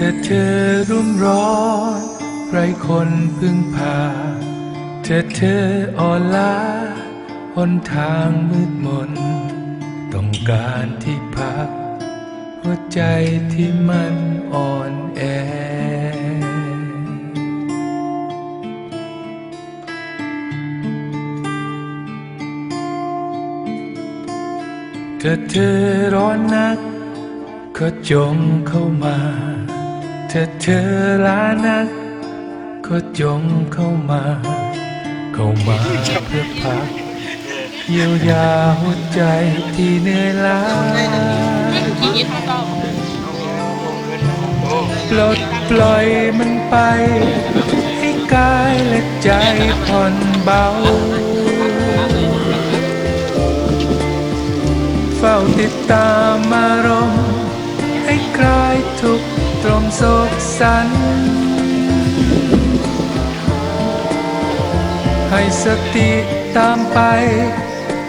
ถ้าเธอรุ่มร้อนไรคนพึ่งพาถ้าเธออ่อนล้าหนทางมืดมน ต้องการที่พัก หัวใจที่มันอ่อนแอ ถ้าเธอร้อนนัก ก็จงเข้ามา ถ้าเธอลานัก ก็จงเข้ามา เข้ามาเพื่อพักเยียวยาหัวใจที่เหนื่อยล้าปลดปล่อยมันไป ให้กายและใจผ่อนเบา เฝ้าติดตามอารมณ์ให้คลายทุกข์ ตรมโศกสันให้สติตามไป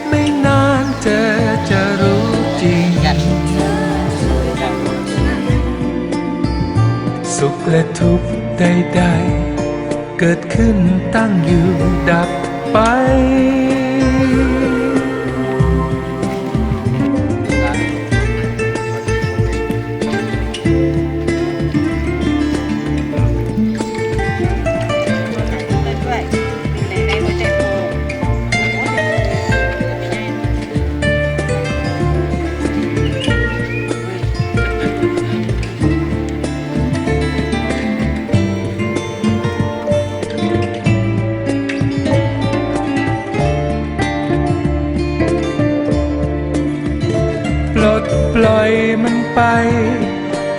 ไม่นานเธอจะรู้จริง สุขและทุกข์ใดๆ เกิดขึ้นตั้งอยู่ดับไป ไป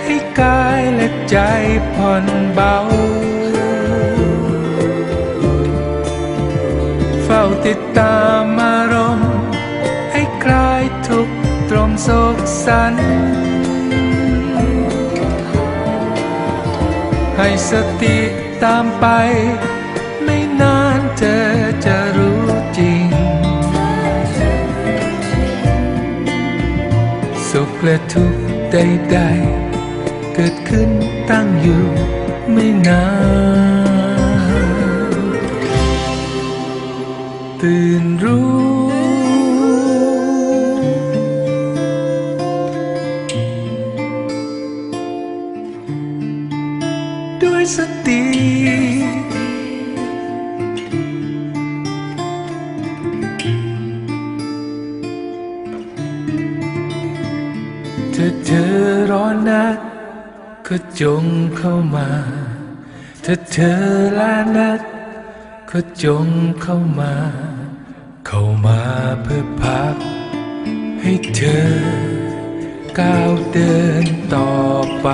ให้กายและใจผ่อนเบา เฝ้าติดตามอารมณ์ ให้คลายทุกตรมโศกสัน ให้สติตามไป ไม่นานเธอจะรู้จริง สุขและทุกข์ ใดๆ เกิดขึ้นตั้งอยู่ไม่นาน ตื่นรู้ ด้วยสติ ถ้าเธอร้อนนัก ก็จงเข้ามา ถ้าเธอลานัก ก็จงเข้ามา เข้ามาเพื่อพัก ให้เธอก้าวเดินต่อไป